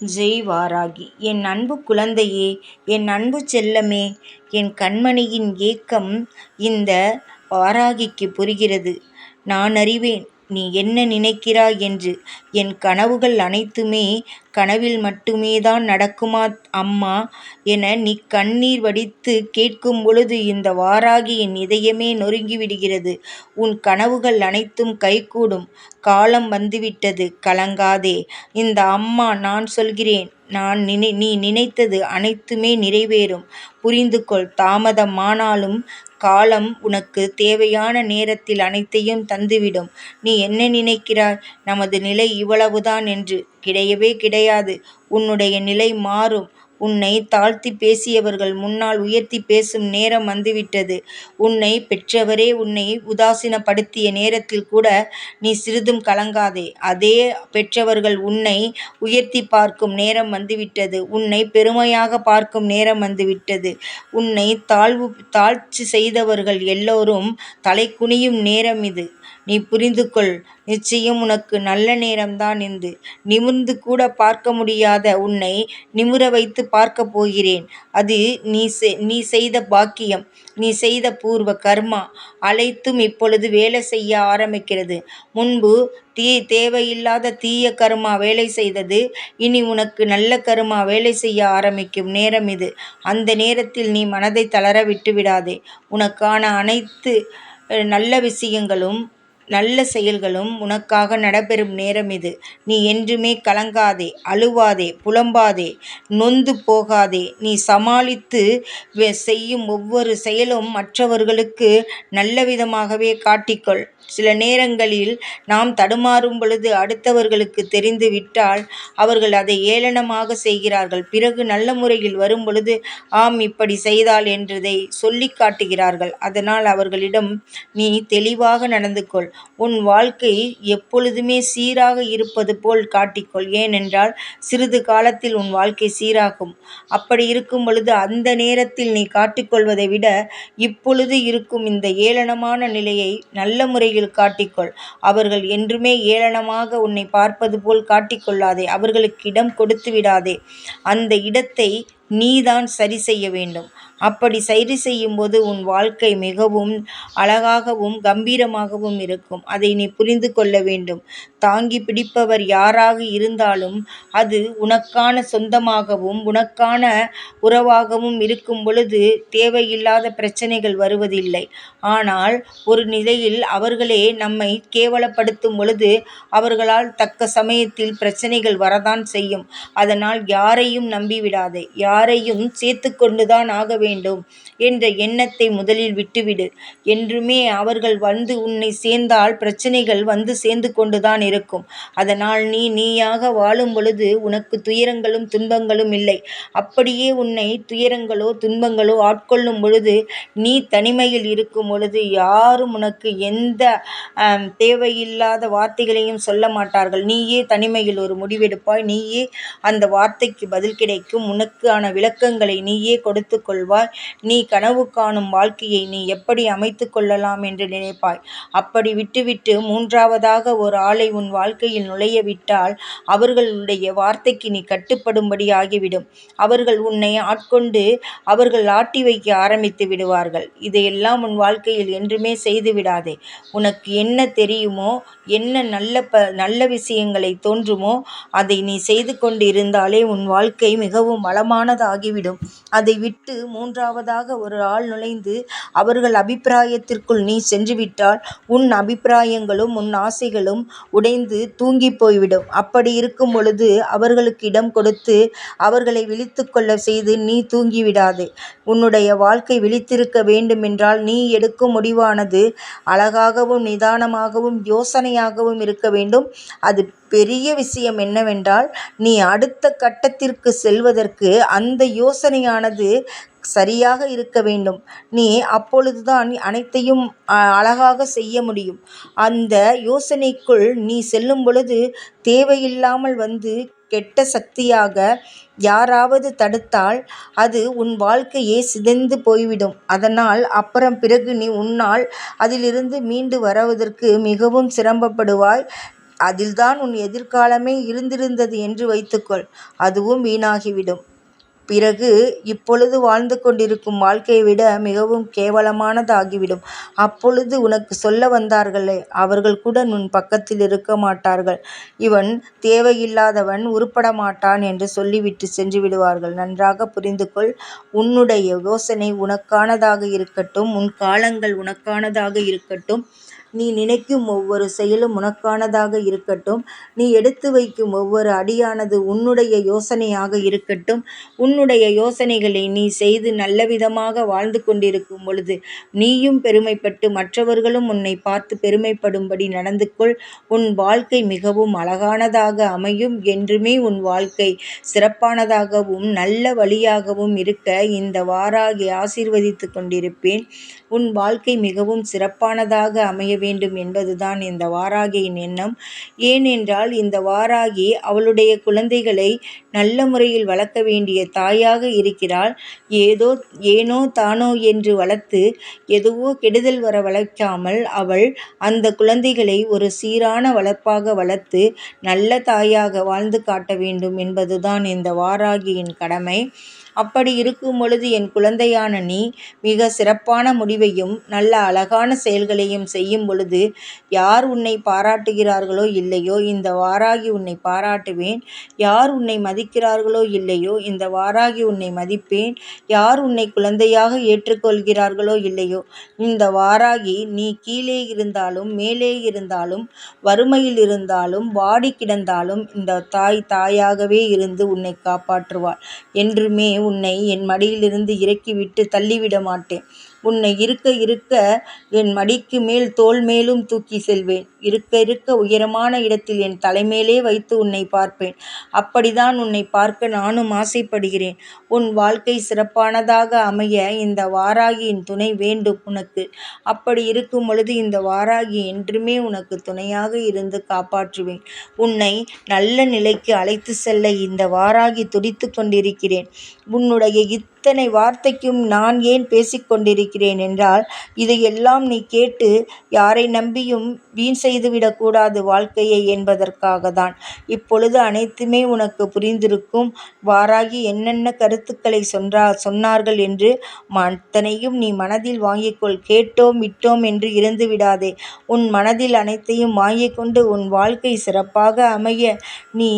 ஜெய் வாராகி என் அன்பு குழந்தையே என் அன்பு செல்லமே என் கண்மணியின் ஏக்கம் இந்த வாராகிக்கு புரிகிறது. நான் அறிவேன் நீ என்ன நினைக்கிறாய் என்று. என் கனவுகள் அனைத்துமே கனவில் மட்டுமே தான் நடக்குமா அம்மா என நீ கண்ணீர் வடித்துக் கேட்கும்பொழுது இந்த வாராகி என் இதயமே நொறுங்கிவிடுகிறது. உன் கனவுகள் அனைத்தும் கைகூடும் காலம் வந்துவிட்டது கலங்காதே. இந்த அம்மா நான் சொல்கிறேன் நான் நினை நீ நினைத்தது அனைத்துமே நிறைவேறும். புரிந்துகொள் தாமதமானாலும் காலம் உனக்கு தேவையான நேரத்தில் அனைத்தையும் தந்துவிடும். நீ என்ன நினைக்கிறாய் நமது நிலை இவ்வளவுதான் என்று. கிடையவே கிடையாது. உன்னுடைய நிலை மாறும். உன்னைத் தாழ்த்திப் பேசியவர்கள் முன்னால் உயர்த்திப் பேசும் நேரம் வந்துவிட்டது. உன்னைப் பெற்றவரே உன்னை உதாசீனப்படுத்திய நேரத்தில் கூட நீ சிறிதும் கலங்காதே. அதே பெற்றவர்கள் உன்னை உயர்த்திப் பார்க்கும் நேரம் வந்துவிட்டது. உன்னைப் பெருமையாகப் பார்க்கும் நேரம் வந்துவிட்டது. உன்னைத் தாழ்ச்சி செய்தவர்கள் எல்லோரும் தலைகுனியும் நேரம் இது. நீ புரிந்து கொள் நிச்சயம் உனக்கு நல்ல நேரம்தான் இது. நிமிர்ந்து கூட பார்க்க முடியாத உன்னை நிமிர வைத்துப் பார்க்கப் போகிறேன். அது நீ நீ செய்த பாக்கியம். நீ செய்த பூர்வ கர்மா அனைத்தும் இப்பொழுது வேலை செய்ய ஆரம்பிக்கிறது. முன்பு தேவையில்லாத தீய கர்மா வேலை செய்தது. இனி உனக்கு நல்ல கர்மா வேலை செய்ய ஆரம்பிக்கும் நேரம் இது. அந்த நேரத்தில் நீ மனதை தளர விட்டுவிடாதே. உனக்கான அனைத்து நல்ல விஷயங்களும் நல்ல செயல்களும் உனக்காக நடைபெறும் நேரம் இது. நீ என்றுமே கலங்காதே அழுவாதே புலம்பாதே நொந்து போகாதே. நீ சமாளித்து செய்யும் ஒவ்வொரு செயலும் மற்றவர்களுக்கு நல்லவிதமாகவே காட்டிக்கொள். சில நேரங்களில் நாம் தடுமாறும் பொழுது அடுத்தவர்களுக்கு தெரிந்து விட்டால் அவர்கள் அதை ஏளனமாக செய்கிறார்கள். பிறகு நல்ல முறையில் வரும்பொழுது ஆம் இப்படி செய்தால் என்றதை சொல்லி காட்டுகிறார்கள். அதனால் அவர்களிடம் நீ தெளிவாக நடந்து கொள். உன் வாழ்க்கை எப்பொழுதுமே சீராக இருப்பது போல் காட்டிக்கொள். ஏனென்றால் சிறிது காலத்தில் உன் வாழ்க்கை சீராகும். அப்படி இருக்கும் பொழுது அந்த நேரத்தில் நீ காட்டிக்கொள்வதை விட இப்பொழுது இருக்கும் இந்த ஏளனமான நிலையை நல்ல முறையில் காட்டிக்கொள். அவர்கள் என்றுமே ஏளனமாக உன்னை பார்ப்பது போல் காட்டிக் கொள்ளாதே. அவர்களுக்கு இடம் கொடுத்து விடாதே அந்த இடத்தை நீதான் சரி செய்ய வேண்டும். அப்படி சரி செய்யும்போது உன் வாழ்க்கை மிகவும் அழகாகவும் கம்பீரமாகவும் இருக்கும். அதை நீ புரிந்து கொள்ள வேண்டும். தாங்கி பிடிப்பவர் யாராக இருந்தாலும் அது உனக்கான சொந்தமாகவும் உனக்கான உறவாகவும் இருக்கும் பொழுது தேவையில்லாத பிரச்சனைகள் வருவதில்லை. ஆனால் ஒரு நிலையில் அவர்களே நம்மை கேவலப்படுத்தும் பொழுது அவர்களால் தக்க சமயத்தில் பிரச்சனைகள் வரதான் செய்யும். அதனால் யாரையும் நம்பிவிடாதே. யாரையும் சேர்த்து கொண்டுதான் ஆக வேண்டும் வேண்டும் என்ற எண்ணத்தை முதலில் விட்டுவிடு. என்றுமே அவர்கள் வந்து உன்னை சேர்ந்தால் பிரச்சனைகள் வந்து சேர்ந்து கொண்டுதான் இருக்கும். அதனால் நீ நீயாக வாழும் பொழுது உனக்கு துயரங்களும் துன்பங்களும் இல்லை. அப்படியே உன்னை துயரங்களோ துன்பங்களோ ஆட்கொள்ளும் பொழுது நீ தனிமையில் இருக்கும் பொழுது யாரும் உனக்கு எந்த தேவையில்லாத வார்த்தைகளையும் சொல்ல மாட்டார்கள். நீயே தனிமையில் ஒரு முடிவெடுப்பாய். நீயே அந்த வார்த்தைக்கு பதில் கிடைக்கும். உனக்கான விளக்கங்களை நீயே கொடுத்துக் கொள்வாய். நீ கனவு காணும் வாழ்க்கையை நீ எப்படி அமைத்துக் கொள்ளலாம் என்று நினைப்பாய். அப்படி விட்டுவிட்டு மூன்றாவதாக ஒரு ஆளை உன் வாழ்க்கையில் நுழைய விட்டால் அவர்களுடைய வார்த்தைக்கு நீ கட்டுப்படும்படி ஆகிவிடும். அவர்கள் உன்னை ஆட்கொண்டு அவர்கள் ஆட்டி வைக்க ஆரம்பித்து விடுவார்கள். இதையெல்லாம் உன் வாழ்க்கையில் என்றுமே செய்து விடாதே. உனக்கு என்ன தெரியுமோ என்ன நல்ல ப நல்ல விஷயங்களை தோன்றுமோ அதை நீ செய்து கொண்டு இருந்தாலே உன் வாழ்க்கை மிகவும் வளமானதாகிவிடும். அதை விட்டு மூன்று மூன்றாவதாக ஒரு ஆள் நுழைந்து அவர்கள் அபிப்பிராயத்திற்குள் நீ சென்றுவிட்டால் உன் அபிப்பிராயங்களும் உன் ஆசைகளும் உடைந்து தூங்கிப் போய்விடும். அப்படி இருக்கும் பொழுது அவர்களுக்கு இடம் கொடுத்து அவர்களை விழித்து கொள்ள செய்து நீ தூங்கிவிடாதே. உன்னுடைய வாழ்க்கை விழித்திருக்க வேண்டுமென்றால் நீ எடுக்கும் முடிவானது அழகாகவும் நிதானமாகவும் யோசனையாகவும் இருக்க வேண்டும். அது பெரிய விஷயம் என்னவென்றால் நீ அடுத்த கட்டத்திற்கு செல்வதற்கு அந்த யோசனையானது சரியாக இருக்க வேண்டும். நீ அப்பொழுதுதான் அனைத்தையும் அழகாக செய்ய முடியும். அந்த யோசனைக்குள் நீ செல்லும் பொழுது தேவையில்லாமல் வந்து கெட்ட சக்தியாக யாராவது தடுத்தால் அது உன் வாழ்க்கையே சிதைந்து போய்விடும். அதனால் அப்புறம் பிறகு நீ உன்னால் அதிலிருந்து மீண்டு வருவதற்கு மிகவும் சிரமப்படுவாய். அதில்தான் உன் எதிர்காலமே இருந்திருந்தது என்று வைத்துக்கொள். அதுவும் வீணாகிவிடும். பிறகு இப்பொழுது வாழ்ந்து கொண்டிருக்கும் வாழ்க்கையைவிட மிகவும் கேவலமானதாகிவிடும். அப்பொழுது உனக்குச் சொல்ல வந்தார்களே அவர்கள்கூட உன் பக்கத்தில் இருக்க மாட்டார்கள். இவன் தேவையில்லாதவன் உருப்படமாட்டான் என்று சொல்லிவிட்டுச் சென்றுவிடுவார்கள். நன்றாகப் புரிந்துகொள். உன்னுடைய யோசனை உனக்கானதாக இருக்கட்டும். உன் காலங்கள் உனக்கானதாக இருக்கட்டும். நீ நினைக்கும் ஒவ்வொரு செயலும் உனக்கானதாக இருக்கட்டும். நீ எடுத்து வைக்கும் ஒவ்வொரு அடியானது உன்னுடைய யோசனையாக இருக்கட்டும். உன்னுடைய யோசனைகளை நீ செய்து நல்லவிதமாக வாழ்ந்து கொண்டிருக்கும் பொழுது நீயும் பெருமைப்பட்டு மற்றவர்களும் உன்னை பார்த்து பெருமைப்படும்படி நடந்து கொள். உன் வாழ்க்கை மிகவும் அழகானதாக அமையும். என்றுமே உன் வாழ்க்கை சிறப்பானதாகவும் நல்ல வழியாகவும் இருக்க இந்த வாராகி ஆசீர்வதித்து கொண்டிருப்பேன். உன் வாழ்க்கை மிகவும் சிறப்பானதாக அமைய வேண்டும் என்பதுதான் இந்த வாராகியின் எண்ணம். ஏனென்றால் இந்த வாராகி அவளுடைய குழந்தைகளை நல்ல முறையில் வளர்க்க வேண்டிய தாயாக இருக்கிறாள். ஏதோ ஏனோ தானோ என்று வளர்த்து எதுவோ கெடுதல் வர வளர்க்காமல் அவள் அந்த குழந்தைகளை ஒரு சீரான வளர்ப்பாக வளர்த்து நல்ல தாயாக வாழ்ந்து காட்ட வேண்டும் என்பதுதான் இந்த வாராகியின் கடமை. அப்படி இருக்கும் பொழுது என் குழந்தையான நீ மிக சிறப்பான முடிவையும் நல்ல அழகான செயல்களையும் செய்யும் பொழுது யார் உன்னை பாராட்டுகிறார்களோ இல்லையோ இந்த வாராகி உன்னை பாராட்டுவேன். யார் உன்னை மதிக்கிறார்களோ இல்லையோ இந்த வாராகி உன்னை மதிப்பேன். யார் உன்னை குழந்தையாக ஏற்றுக்கொள்கிறார்களோ இல்லையோ இந்த வாராகி நீ கீழே இருந்தாலும் மேலே இருந்தாலும் வறுமையில் இருந்தாலும் வாடி கிடந்தாலும் இந்த தாய் தாயாகவே இருந்து உன்னை காப்பாற்றுவாள். என்றுமே உன்னை என் மடியிலிருந்து இறக்கிவிட்டுத் தள்ளிவிட மாட்டேன். உன்னை இருக்க இருக்க என் மடிக்கு மேல் தோல் மேலும் தூக்கிச் செல்வேன். இருக்க இருக்க உயரமான இடத்தில் என் தலைமேலே வைத்து உன்னை பார்ப்பேன். அப்படிதான் உன்னை பார்க்க நானும் ஆசைப்படுகிறேன். உன் வாழ்க்கை சிறப்பானதாக அமைய இந்த வாராகியின் துணை வேண்டும் உனக்கு. அப்படி இருக்கும் பொழுது இந்த வாராகி என்றுமே உனக்கு துணையாக இருந்து காப்பாற்றுவேன். உன்னை நல்ல நிலைக்கு அழைத்துச் செல்ல இந்த வாராகி துடித்து கொண்டிருக்கிறேன். உன்னுடைய இத்தனை வார்த்தைக்கும் நான் ஏன் பேசிக்கொண்டிருக்கிறேன் என்றால் இதையெல்லாம் நீ கேட்டு யாரை நம்பியும் வீண் செய்துவிடக்கூடாது வாழ்க்கையை என்பதற்காகத்தான். இப்பொழுது அனைத்துமே உனக்கு புரிந்திருக்கும். வாராகி என்னென்ன கருத்துக்களை சொன்றா சொன்னார்கள் என்று அத்தனையும் நீ மனதில் வாங்கிக்கொள். கேட்டோம் விட்டோம் என்று இருந்து விடாதே உன் மனதில் அனைத்தையும் வாங்கிக் கொண்டு உன் வாழ்க்கை சிறப்பாக அமைய நீ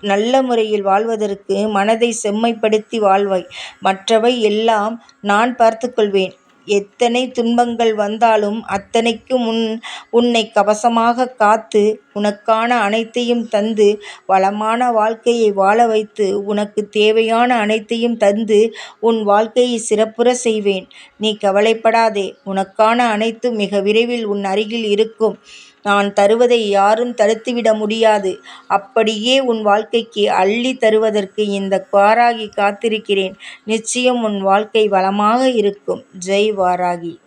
நல்ல முறையில் வாழ்வதற்கு மனதை செம்மைப்படுத்தி வாழ்வாய். மற்றவை எல்லாம் நான் பார்த்துக்கொள்வேன் எத்தனை துன்பங்கள் வந்தாலும் அத்தனைக்கும் உன் உன்னை கவசமாக காத்து உனக்கான அனைத்தையும் தந்து வளமான வாழ்க்கையை வாழ வைத்து உனக்கு தேவையான அனைத்தையும் தந்து உன் வாழ்க்கையை சிறப்புற செய்வேன். நீ கவலைப்படாதே. உனக்கான அனைத்தும் மிக விரைவில் உன் அருகில் இருக்கும். நான் தருவதை யாரும் தடுத்துவிட முடியாது. அப்படியே உன் வாழ்க்கைக்கு அள்ளி தருவதற்கு இந்த வாராகி காத்திருக்கிறேன். நிச்சயம் உன் வாழ்க்கை வளமாக இருக்கும். ஜெய் வாராகி.